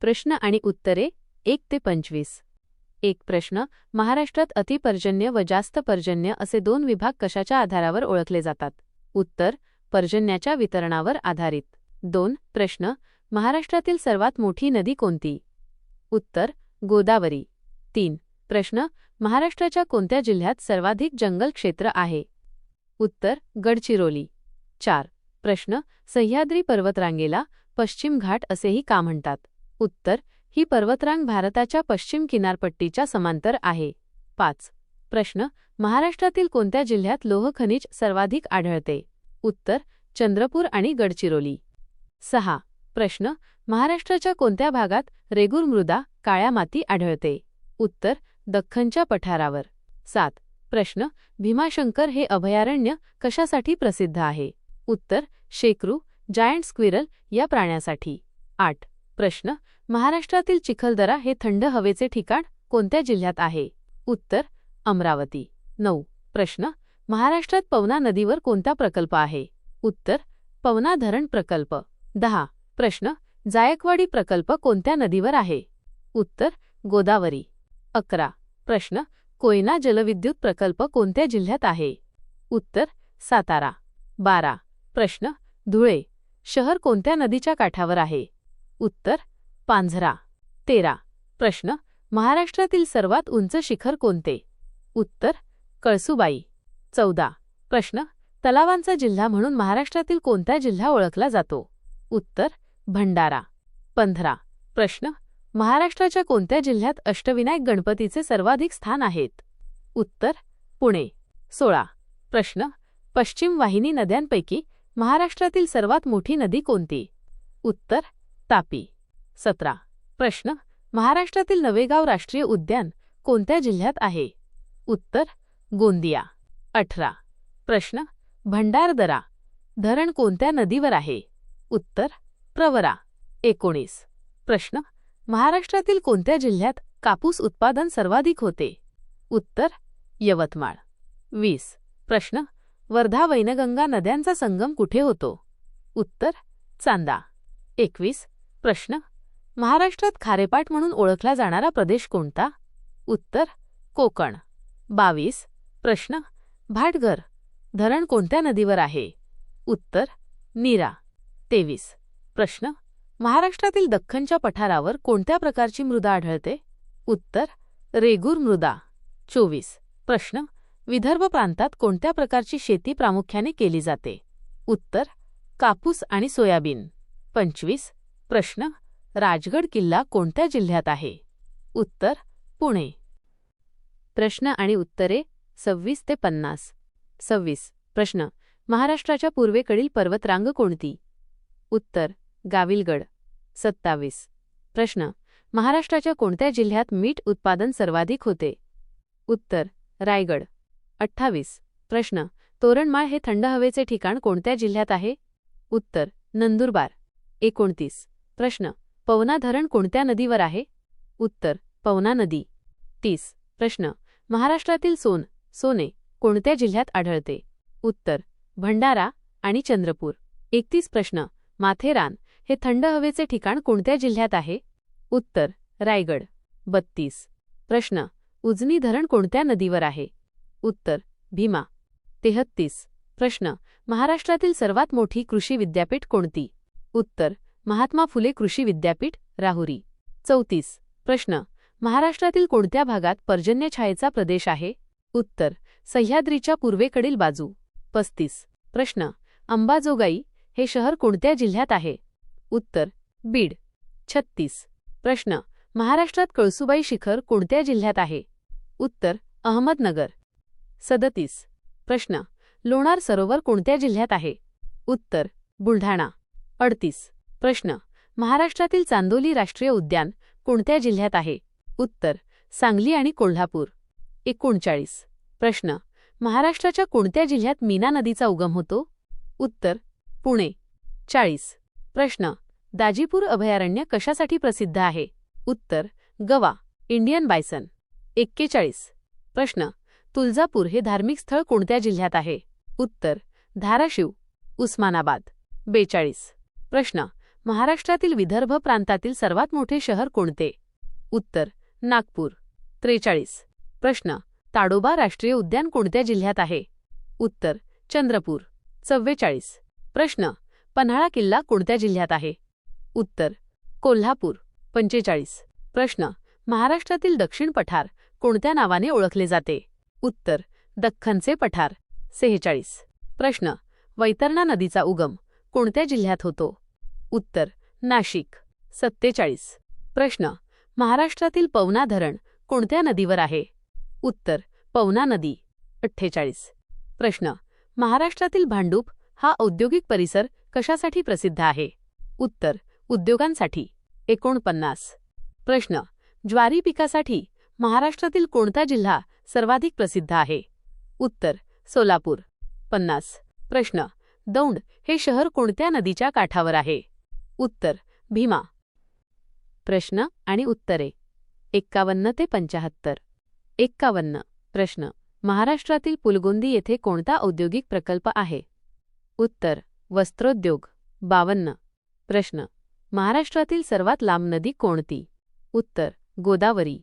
प्रश्न आणि उत्तरे एक ते पंचवीस. एक प्रश्न महाराष्ट्रात अतिपर्जन्य व जास्त पर्जन्य असे दोन विभाग कशाच्या आधारावर ओळखले जातात? उत्तर पर्जन्याच्या वितरणावर आधारित. दोन प्रश्न महाराष्ट्रातील सर्वात मोठी नदी कोणती? उत्तर गोदावरी. तीन प्रश्न महाराष्ट्राच्या कोणत्या जिल्ह्यात सर्वाधिक जंगल क्षेत्र आहे? उत्तर गडचिरोली. चार प्रश्न सह्याद्री पर्वतरांगेला पश्चिम घाट असेही का म्हणतात? उत्तर ही पर्वतरांग भारताच्या पश्चिम किनारपट्टीच्या समांतर आहे. पाच. प्रश्न महाराष्ट्रातील कोणत्या जिल्ह्यात लोहखनिज सर्वाधिक आढळते? उत्तर चंद्रपूर आणि गडचिरोली. सहा. प्रश्न महाराष्ट्राच्या कोणत्या भागात रेगूर मृदा काळ्या माती आढळते? उत्तर दख्खनच्या पठारावर. सात. प्रश्न भीमाशंकर हे अभयारण्य कशासाठी प्रसिद्ध आहे? उत्तर शेकरू जायंट स्क्विरल या प्राण्यासाठी. आठ. प्रश्न महाराष्ट्रातील चिखलदरा हे थंड हवेचे ठिकाण कोणत्या जिल्ह्यात आहे? उत्तर अमरावती. नऊ. प्रश्न महाराष्ट्रात पवना नदीवर कोणता प्रकल्प आहे? उत्तर पवना धरण प्रकल्प. दहा. प्रश्न जायकवाडी प्रकल्प कोणत्या नदीवर आहे? उत्तर गोदावरी. अकरा. प्रश्न कोयना जलविद्युत प्रकल्प कोणत्या जिल्ह्यात आहे? उत्तर सातारा. बारा. प्रश्न धुळे. शहर कोणत्या नदीच्या काठावर आहे? उत्तर पांझरा. तेरा. प्रश्न महाराष्ट्रातील सर्वात उंच शिखर कोणते? उत्तर कळसुबाई. चौदा. प्रश्न तलावांचा जिल्हा म्हणून महाराष्ट्रातील कोणता जिल्हा ओळखला जातो? उत्तर भंडारा. पंधरा. प्रश्न महाराष्ट्राच्या कोणत्या जिल्ह्यात अष्टविनायक गणपतीचे सर्वाधिक स्थान आहेत? उत्तर पुणे. सोळा. प्रश्न पश्चिम वाहिनी नद्यांपैकी महाराष्ट्रातील सर्वात मोठी नदी कोणती? उत्तर तापी. सतरा. प्रश्न. महाराष्ट्रातील नवेगाव राष्ट्रीय उद्यान कोणत्या जिल्ह्यात आहे? उत्तर. गोंदिया. अठरा. प्रश्न. भंडारदरा. धरण कोणत्या नदीवर आहे? उत्तर. प्रवरा. एकोणीस. प्रश्न. महाराष्ट्रातील कोणत्या जिल्ह्यात कापूस उत्पादन सर्वाधिक होते? उत्तर. यवतमाळ. वीस. प्रश्न. वर्धा वैनगंगा नद्यांचा संगम कुठे होतो? उत्तर. चांदा. एकवीस. प्रश्न. महाराष्ट्रात खारेपाट म्हणून ओळखला जाणारा प्रदेश कोणता? उत्तर कोकण. बावीस. प्रश्न. भाटघर. धरण कोणत्या नदीवर आहे? उत्तर नीरा. तेवीस. प्रश्न. महाराष्ट्रातील दख्खनच्या पठारावर कोणत्या प्रकारची मृदा आढळते? उत्तर रेगूर मृदा. चोवीस. प्रश्न. विदर्भ प्रांतात कोणत्या प्रकारची शेती प्रामुख्याने केली जाते? उत्तर कापूस आणि सोयाबीन. पंचवीस. प्रश्न राजगड किल्ला कोणत्या जिल्ह्यात आहे? उत्तर पुणे. प्रश्न आणि उत्तरे सव्वीस ते पन्नास. सव्वीस. प्रश्न महाराष्ट्राच्या पूर्वेकडील पर्वतरांग कोणती? उत्तर गाविलगड. सत्तावीस. प्रश्न महाराष्ट्राच्या कोणत्या जिल्ह्यात मीठ उत्पादन सर्वाधिक होते? उत्तर रायगड. अठ्ठावीस. प्रश्न तोरणमाळ हे थंड हवेचे ठिकाण कोणत्या जिल्ह्यात आहे? उत्तर नंदुरबार. एकोणतीस. प्रश्न. पवना धरण कोणत्या नदीवर आहे? उत्तर. पवना नदी. तीस. प्रश्न. महाराष्ट्रातील सोन सोने कोणत्या जिल्ह्यात आढळते? उत्तर. भंडारा आणि चंद्रपूर. एकतीस प्रश्न. माथेरान हे थंड हवेचे ठिकाण कोणत्या जिल्ह्यात आहे? उत्तर. रायगड. बत्तीस. प्रश्न. उजनी धरण कोणत्या नदीवर आहे? उत्तर. भीमा. तेहत्तीस. प्रश्न. महाराष्ट्रातील सर्वात मोठी कृषी विद्यापीठ कोणती? उत्तर. महात्मा फुले कृषी विद्यापीठ राहुरी. चौतीस. प्रश्न. महाराष्ट्रातील कोणत्या भागात पर्जन्यछायेचा प्रदेश आहे? उत्तर. सह्याद्रीच्या पूर्वेकडील बाजू. पस्तीस. प्रश्न. अंबाजोगाई हे शहर कोणत्या जिल्ह्यात आहे? उत्तर. बीड. छत्तीस. प्रश्न. महाराष्ट्रात कळसुबाई शिखर कोणत्या जिल्ह्यात आहे? उत्तर. अहमदनगर. सदतीस. प्रश्न. लोणार सरोवर कोणत्या जिल्ह्यात आहे? उत्तर. बुलढाणा. अडतीस. प्रश्न. महाराष्ट्रातील चांदोली राष्ट्रीय उद्यान कोणत्या जिल्ह्यात आहे? उत्तर. सांगली आणि कोल्हापूर. एकोणचाळीस. प्रश्न. महाराष्ट्राच्या कोणत्या जिल्ह्यात मीना नदीचा उगम होतो? उत्तर. पुणे. चाळीस. प्रश्न. दाजीपूर अभयारण्य कशासाठी प्रसिद्ध आहे? उत्तर. गवा. Indian bison. एक्केचाळीस. प्रश्न. तुळजापूर हे धार्मिक स्थळ कोणत्या जिल्ह्यात आहे? उत्तर. धाराशिव. उस्मानाबाद. बेचाळीस. प्रश्न. महाराष्ट्रातील विदर्भ प्रांतातील सर्वात मोठे शहर कोणते? उत्तर नागपूर. त्रेचाळीस. प्रश्न ताडोबा राष्ट्रीय उद्यान कोणत्या जिल्ह्यात आहे? उत्तर चंद्रपूर. चव्वेचाळीस. प्रश्न पन्हाळा किल्ला कोणत्या जिल्ह्यात आहे? उत्तर कोल्हापूर. पंचेचाळीस. प्रश्न महाराष्ट्रातील दक्षिण पठार कोणत्या नावाने ओळखले जाते? उत्तर दख्खनचे पठार. सेहेचाळीस. प्रश्न वैतरणा नदीचा उगम कोणत्या जिल्ह्यात होतो? उत्तर नाशिक. सत्तेचाळीस. प्रश्न महाराष्ट्रातील पवना धरण कोणत्या नदीवर आहे? उत्तर पवना नदी. अठ्ठेचाळीस. प्रश्न महाराष्ट्रातील भांडूप हा औद्योगिक परिसर कशासाठी प्रसिद्ध आहे? उत्तर उद्योगांसाठी. एकोणपन्नास. प्रश्न ज्वारी पिकासाठी महाराष्ट्रातील कोणता जिल्हा सर्वाधिक प्रसिद्ध आहे? उत्तर सोलापूर. पन्नास. प्रश्न दौंड हे शहर कोणत्या नदीच्या काठावर आहे? उत्तर भीमा. प्रश्न आणि उत्तरे. एक्कावन्न ते पंचाहत्तर. एक्कावन्न. प्रश्न. महाराष्ट्रातील पुलगोंदी येथे कोणता औद्योगिक प्रकल्प आहे? उत्तर. वस्त्रोद्योग. बावन्न. प्रश्न. महाराष्ट्रातील सर्वात लांब नदी कोणती? उत्तर. गोदावरी.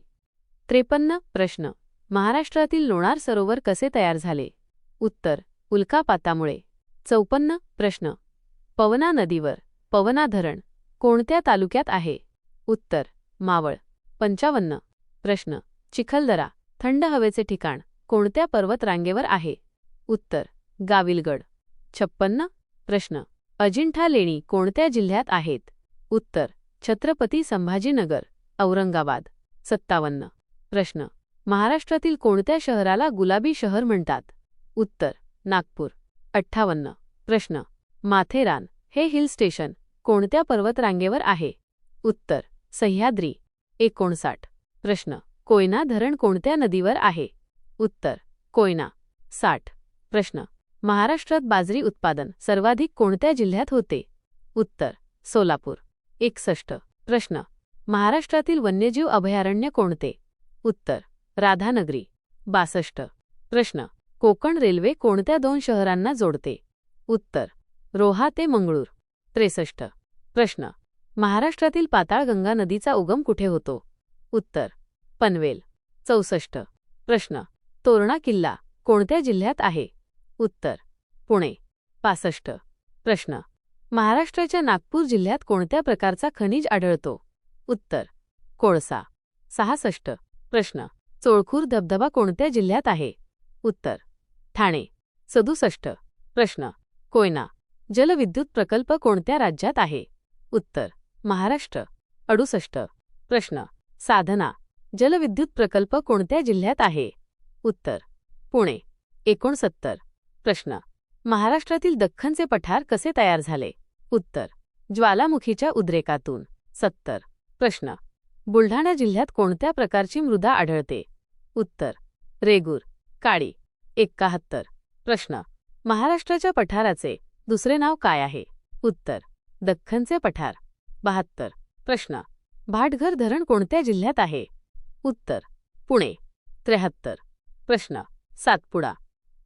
त्रेपन्न. प्रश्न. महाराष्ट्रातील लोणार सरोवर कसे तयार झाले? उत्तर. उल्कापातामुळे. चौपन्न. प्रश्न. पवना नदीवर. पवना धरण कोणत्या तालुक्यात आहे? उत्तर मावळ पंचावन्न. प्रश्न चिखलदरा थंड हवेचे ठिकाण कोणत्या पर्वतरांगेवर आहे? उत्तर गाविलगड. छप्पन्न. प्रश्न अजिंठा लेणी कोणत्या जिल्ह्यात आहेत? उत्तर छत्रपती संभाजीनगर औरंगाबाद. सत्तावन्न. प्रश्न महाराष्ट्रातील कोणत्या शहराला गुलाबी शहर म्हणतात? उत्तर नागपूर. अठ्ठावन्न. प्रश्न माथेरान हे हिल स्टेशन कोणत्या पर्वतरांगेवर आहे? उत्तर सह्याद्री एकोणसाठ. प्रश्न कोयना धरण कोणत्या नदीवर आहे? उत्तर कोयना साठ. प्रश्न महाराष्ट्रात बाजरी उत्पादन सर्वाधिक कोणत्या जिल्ह्यात होते? उत्तर सोलापूर. एकसष्ट. प्रश्न महाराष्ट्रातील वन्यजीव अभयारण्य कोणते? उत्तर राधानगरी. बासष्ट. प्रश्न कोकण रेल्वे कोणत्या दोन शहरांना जोडते? उत्तर रोहा ते मंगळूर. त्रेसष्ट. प्रश्न. महाराष्ट्रातील पाताळगंगा नदीचा उगम कुठे होतो? उत्तर. पनवेल. चौसष्ट. प्रश्न. तोरणा किल्ला कोणत्या जिल्ह्यात आहे? उत्तर. पुणे. पासष्ट. प्रश्न. महाराष्ट्राच्या नागपूर जिल्ह्यात कोणत्या प्रकारचा खनिज आढळतो? उत्तर. कोळसा. सहासष्ट. प्रश्न. चोळखूर धबधबा कोणत्या जिल्ह्यात आहे? उत्तर. ठाणे. सदुसष्ट. प्रश्न. कोयना. जलविद्युत प्रकल्प कोणत्या राज्यात आहे? उत्तर महाराष्ट्र. अडुसष्ट. प्रश्न साधना जलविद्युत प्रकल्प कोणत्या जिल्ह्यात आहे? उत्तर पुणे. एकोणसत्तर. प्रश्न महाराष्ट्रातील दख्खनचे पठार कसे तयार झाले? उत्तर ज्वालामुखीच्या उद्रेकातून. सत्तर. प्रश्न बुलढाणा जिल्ह्यात कोणत्या प्रकारची मृदा आढळते? उत्तर रेगूर काळी एक्काहत्तर प्रश्न महाराष्ट्राच्या पठाराचे दुसरे नाव काय आहे? उत्तर. दख्खनचे पठार. बहात्तर. प्रश्न. भाटघर धरण कोणत्या जिल्ह्यात आहे? उत्तर. पुणे. त्र्याहत्तर. प्रश्न. सातपुडा.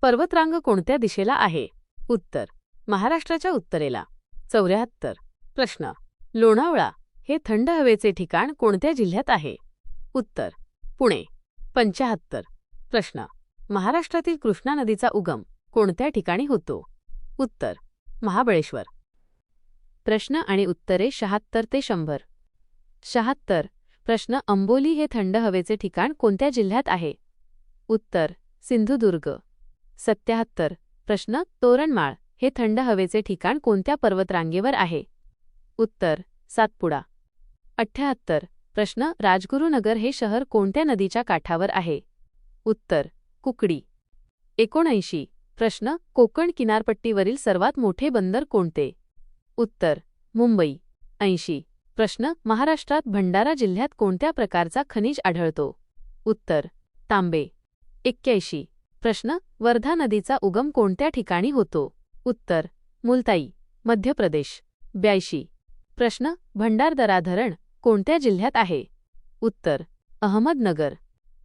पर्वतरांग कोणत्या दिशेला आहे? उत्तर. महाराष्ट्राच्या उत्तरेला. चौऱ्याहत्तर. प्रश्न. लोणावळा. हे थंड हवेचे ठिकाण कोणत्या जिल्ह्यात आहे? उत्तर. पुणे. पंचाहत्तर. प्रश्न. महाराष्ट्रातील कृष्णा नदीचा उगम कोणत्या ठिकाणी होतो? उत्तर. महाबळेश्वर. प्रश्न आणि उत्तरे शहात्तर ते शंभर. शहात्तर. प्रश्न अंबोली हे थंड हवेचे ठिकाण कोणत्या जिल्ह्यात आहे? उत्तर सिंधुदुर्ग. सत्याहत्तर. प्रश्न तोरणमाळ हे थंड हवेचे ठिकाण कोणत्या पर्वतरांगेवर आहे? उत्तर सातपुडा. अठ्ठ्याहत्तर प्रश्न राजगुरुनगर हे शहर कोणत्या नदीच्या काठावर आहे? उत्तर कुकडी. एकोणऐंशी. प्रश्न कोकण किनारपट्टीवरील सर्वात मोठे बंदर कोणते? उत्तर मुंबई. ऐंशी. प्रश्न महाराष्ट्रात भंडारा जिल्ह्यात कोणत्या प्रकारचा खनिज आढळतो? उत्तर तांबे. एक्क्याऐंशी. प्रश्न वर्धा नदीचा उगम कोणत्या ठिकाणी होतो? उत्तर मुलताई मध्य प्रदेश ब्याऐंशी. प्रश्न भंडारदरा धरण कोणत्या जिल्ह्यात आहे? उत्तर अहमदनगर.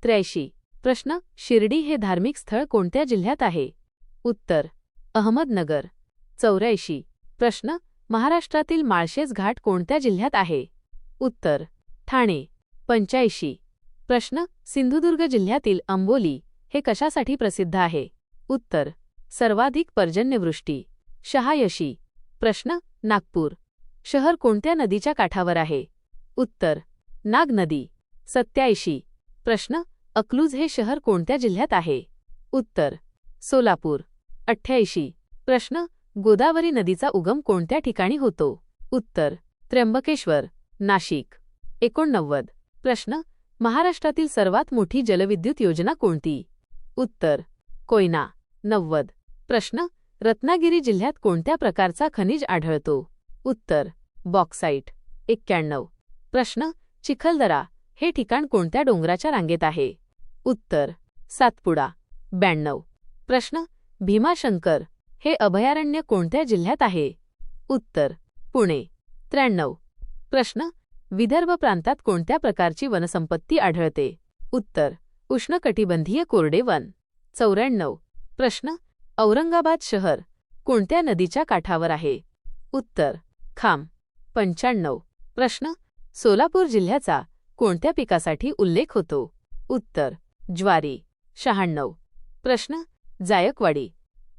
त्र्याऐंशी. प्रश्न शिर्डी हे धार्मिक स्थळ कोणत्या जिल्ह्यात आहे? उत्तर अहमदनगर. चौऱ्याऐंशी. प्रश्न महाराष्ट्रातील माळशेज घाट कोणत्या जिल्ह्यात आहे? उत्तर ठाणे. पंच्याऐंशी. प्रश्न सिंधुदुर्ग जिल्ह्यातील अंबोली हे कशासाठी प्रसिद्ध आहे? उत्तर सर्वाधिक पर्जन्यवृष्टी. शहायशी प्रश्न नागपूर. शहर कोणत्या नदीच्या काठावर आहे? उत्तर नाग नदी. सत्याऐंशी प्रश्न अक्लूज हे शहर कोणत्या जिल्ह्यात आहे? उत्तर सोलापूर. अठ्ठ्याऐंशी. प्रश्न गोदावरी नदीचा उगम कोणत्या ठिकाणी होतो? उत्तर त्र्यंबकेश्वर नाशिक. एकोणनव्वद. प्रश्न महाराष्ट्रातील सर्वात मोठी जलविद्युत योजना कोणती? उत्तर कोयना. नव्वद. प्रश्न रत्नागिरी जिल्ह्यात कोणत्या प्रकारचा खनिज आढळतो? उत्तर बॉक्साईट. एक्क्याण्णव. प्रश्न चिखलदरा हे ठिकाण कोणत्या डोंगराच्या रांगेत आहे? उत्तर सातपुडा. ब्याण्णव. प्रश्न भीमाशंकर हे अभयारण्य कोणत्या जिल्ह्यात आहे? उत्तर पुणे. त्र्याण्णव. प्रश्न विदर्भ प्रांतात कोणत्या प्रकारची वनसंपत्ती आढळते? उत्तर उष्णकटिबंधीय कोरडे वन. चौऱ्याण्णव. प्रश्न औरंगाबाद शहर कोणत्या नदीच्या काठावर आहे? उत्तर खाम. पंच्याण्णव. प्रश्न सोलापूर जिल्ह्याचा कोणत्या पिकासाठी उल्लेख होतो? उत्तर ज्वारी. शहाण्णव. प्रश्न जायकवाडी.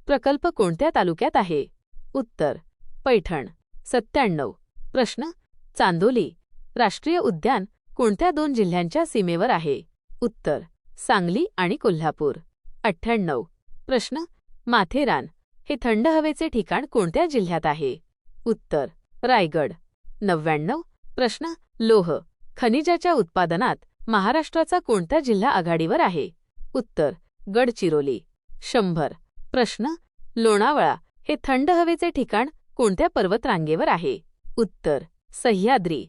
प्रकल्प कोणत्या तालुक्यात आहे? उत्तर. पैठण. सत्त्याण्णव. प्रश्न. चांदोली. राष्ट्रीय उद्यान कोणत्या दोन जिल्ह्यांच्या सीमेवर आहे? उत्तर. सांगली आणि कोल्हापूर. अठ्ठ्याण्णव. प्रश्न. माथेरान. हे थंड हवेचे ठिकाण कोणत्या जिल्ह्यात आहे? उत्तर. रायगड. नव्याण्णव. प्रश्न. लोह. खनिजाच्या उत्पादनात महाराष्ट्राचा कोणता जिल्हा आघाडीवर आहे? उत्तर. गडचिरोली. शंभर. प्रश्न लोणावळा हे थंड हवेचे ठिकाण कोणत्या पर्वतरांगेवर आहे? उत्तर सह्याद्री.